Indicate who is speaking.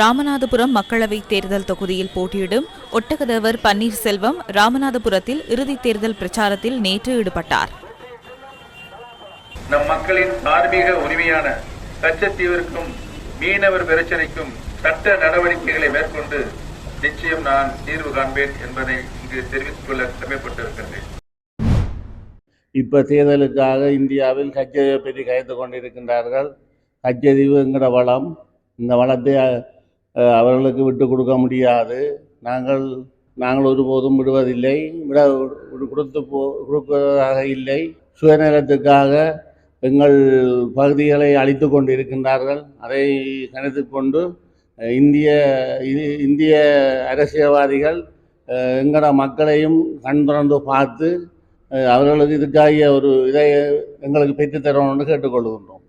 Speaker 1: ராமநாதபுரம் மக்களவை தேர்தல் தொகுதியில் போட்டியிடும் ஒட்டகதேவர் பன்னீர்செல்வம் ராமநாதபுரத்தில் இறுதித் தேர்தல் பிரச்சாரத்தில் நேற்று ஈடுபட்டார்.
Speaker 2: நம் மக்களின் தார்மீக உரிமையான கச்சத்தீவிற்கும் மீனவர் பிரச்சனைக்கும் சட்ட நடவடிக்கைகளை மேற்கொண்டு நிச்சயம் நான் தீர்வு காண்பேன் என்பதை இங்கு தெரிவித்துக் கொள்ள கடமைப்பட்டிருக்கின்றேன்.
Speaker 3: இப்போ தேர்தலுக்காக இந்தியாவில் கச்சதீவை பற்றி கயந்து கொண்டிருக்கின்றார்கள். கச்சதீவு என்கிற வளம் இந்த வளத்தை அவர்களுக்கு விட்டு கொடுக்க முடியாது. நாங்கள் நாங்கள் ஒருபோதும் விடுவதில்லை. விட விடு- கொடுத்து போ கொடுப்பதாக இல்லை. சுயநலத்துக்காக எங்கள் பகுதிகளை அழித்து கொண்டு இருக்கின்றார்கள் அதை கணித்து கொண்டு இந்திய இந்திய அரசியல்வாதிகள் அஹ், எங்களோட மக்களையும் கண் திறந்து பார்த்து அவர்களுக்கு இதுக்காகிய ஒரு இதை எங்களுக்கு பெற்றுத் தரணும்னு கேட்டுக்கொள்கின்றோம்